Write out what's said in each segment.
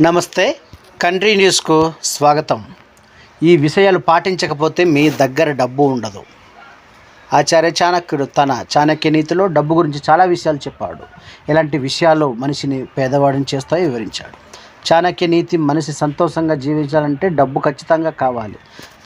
నమస్తే కంట్రీ న్యూస్కు స్వాగతం. ఈ విషయాలు పాటించకపోతే మీ దగ్గర డబ్బు ఉండదు. ఆచార్య చాణక్యుడు తన చాణక్య నీతిలో డబ్బు గురించి చాలా విషయాలు చెప్పాడు. ఇలాంటి విషయాలు మనిషిని పేదవాడిని చేస్తాయో వివరించాడు. చాణక్య నీతి మనిషి సంతోషంగా జీవించాలంటే డబ్బు ఖచ్చితంగా కావాలి.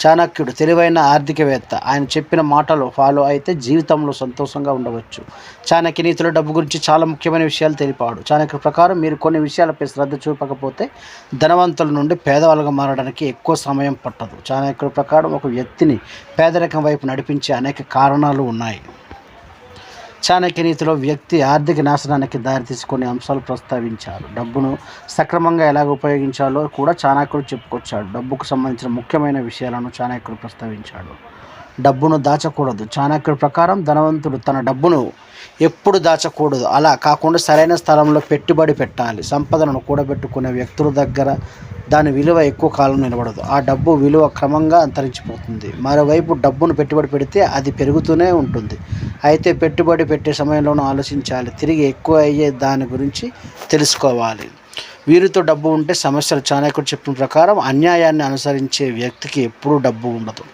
చాణక్యుడు తెలివైన ఆర్థికవేత్త. ఆయన చెప్పిన మాటలు ఫాలో అయితే జీవితంలో సంతోషంగా ఉండవచ్చు. చాణక్య నీతిలో డబ్బు గురించి చాలా ముఖ్యమైన విషయాలు తెలిపాడు. చాణక్య ప్రకారం మీరు కొన్ని విషయాలపై శ్రద్ధ చూపకపోతే ధనవంతుల నుండి పేదవాళ్ళగా మారడానికి ఎక్కువ సమయం పట్టదు. చాణక్యుడి ప్రకారం ఒక వ్యక్తిని పేదరికం వైపు నడిపించే అనేక కారణాలు ఉన్నాయి. చాణక్య నీతిలో వ్యక్తి ఆర్థిక నాశనానికి దారితీసి కొన్ని అంశాలు ప్రస్తావించారు. డబ్బును సక్రమంగా ఎలాగ ఉపయోగించాలో కూడా చాణక్యుడు చెప్పుకొచ్చాడు. డబ్బుకు సంబంధించిన ముఖ్యమైన విషయాలను చాణక్యుడు ప్రస్తావించాడు. డబ్బును దాచకూడదు. చాణక్యుడి ప్రకారం ధనవంతుడు తన డబ్బును ఎప్పుడు దాచకూడదు. అలా కాకుండా సరైన స్థలంలో పెట్టుబడి పెట్టాలి. సంపదను కూడబెట్టుకునే వ్యక్తుల దగ్గర దాని విలువ ఎక్కువ కాలం నిలబడదు. ఆ డబ్బు విలువ క్రమంగా అంతరించిపోతుంది. మరోవైపు డబ్బును పెట్టుబడి పెడితే అది పెరుగుతూనే ఉంటుంది. అయితే పెట్టుబడి పెట్టే సమయంలోనూ ఆలోచించాలి. తిరిగి ఎక్కువ అయ్యే దాని గురించి తెలుసుకోవాలి. వీరితో డబ్బు ఉంటే సమస్యలు చాణకుడు చెప్పిన ప్రకారం అన్యాయాన్ని అనుసరించే వ్యక్తికి ఎప్పుడూ డబ్బు ఉండదు.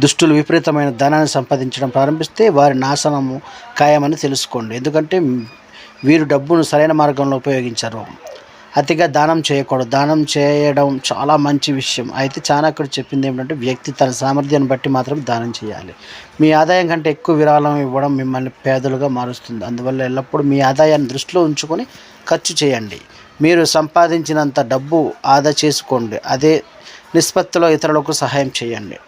దుష్టులు విపరీతమైన ధనాన్ని సంపాదించడం ప్రారంభిస్తే వారి నాశనము ఖాయమని తెలుసుకోండి. ఎందుకంటే వీరు డబ్బును సరైన మార్గంలో ఉపయోగించరు. అతిగా దానం చేయకూడదు. దానం చేయడం చాలా మంచి విషయం. అయితే చాణక్యుడు చెప్పింది ఏమిటంటే వ్యక్తి తన సామర్థ్యాన్ని బట్టి మాత్రం దానం చేయాలి. మీ ఆదాయం కంటే ఎక్కువ విరాళం ఇవ్వడం మిమ్మల్ని పేదలుగా మారుస్తుంది. అందువల్ల ఎల్లప్పుడూ మీ ఆదాయాన్ని దృష్టిలో ఉంచుకొని ఖర్చు చేయండి. మీరు సంపాదించినంత డబ్బు ఆదా చేసుకోండి. అదే నిష్పత్తిలో ఇతరులకు సహాయం చేయండి.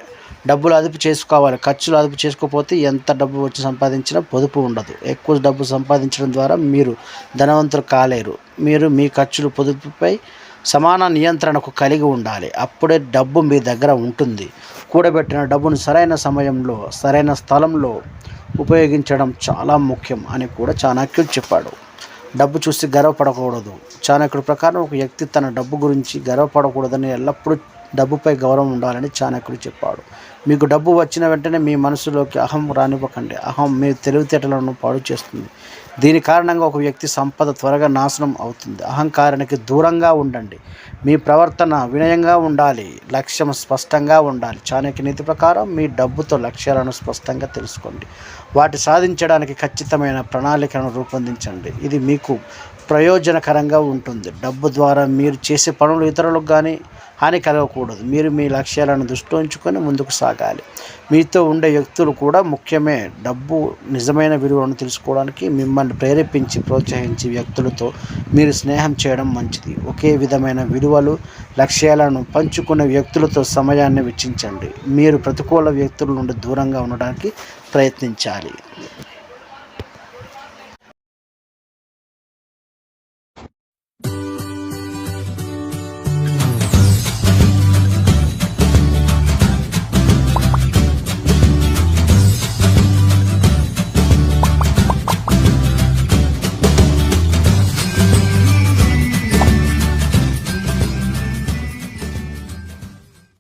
డబ్బులు అదుపు చేసుకోవాలి ఖర్చులు అదుపు చేసుకోకపోతే ఎంత డబ్బు వచ్చి సంపాదించినా పొదుపు ఉండదు. ఎక్కువ డబ్బు సంపాదించడం ద్వారా మీరు ధనవంతులు కాలేరు. మీరు మీ ఖర్చులు పొదుపుపై సమాన నియంత్రణకు కలిగి ఉండాలి. అప్పుడే డబ్బు మీ దగ్గర ఉంటుంది. కూడబెట్టిన డబ్బును సరైన సమయంలో సరైన స్థలంలో ఉపయోగించడం చాలా ముఖ్యం అని కూడా చాణక్యుడు చెప్పాడు. డబ్బు చూసి గర్వపడకూడదు. చాణక్యుడి ప్రకారం ఒక వ్యక్తి తన డబ్బు గురించి గర్వపడకూడదని ఎల్లప్పుడూ డబ్బుపై గౌరవం ఉండాలని చాణక్యుడు చెప్పాడు. మీకు డబ్బు వచ్చిన వెంటనే మీ మనసులోకి అహం రానివ్వకండి. అహం మీ తెలివితేటలను పాడు చేస్తుంది. దీని కారణంగా ఒక వ్యక్తి సంపద త్వరగా నాశనం అవుతుంది. అహంకారానికి దూరంగా ఉండండి. మీ ప్రవర్తన వినయంగా ఉండాలి. లక్ష్యం స్పష్టంగా ఉండాలి. చాణక్య నీతి ప్రకారం మీ డబ్బుతో లక్ష్యాలను స్పష్టంగా తెలుసుకోండి. వాటి సాధించడానికి ఖచ్చితమైన ప్రణాళికను రూపొందించండి. ఇది మీకు ప్రయోజనకరంగా ఉంటుంది. డబ్బు ద్వారా మీరు చేసే పనులు ఇతరులకు కానీ హాని కలగకూడదు. మీరు మీ లక్ష్యాలను దృష్టిలో ఉంచుకొని ముందుకు సాగాలి. మీతో ఉండే వ్యక్తులు కూడా ముఖ్యమే. డబ్బు నిజమైన విలువను తెలుసుకోవడానికి మిమ్మల్ని ప్రేరేపించి ప్రోత్సహించి వ్యక్తులతో మీరు స్నేహం చేయడం మంచిది. ఒకే విధమైన విలువలు లక్ష్యాలను పంచుకునే వ్యక్తులతో సమయాన్ని వెచ్చించండి. మీరు ప్రతికూల వ్యక్తుల నుండి దూరంగా ఉండడానికి ప్రయత్నించాలి.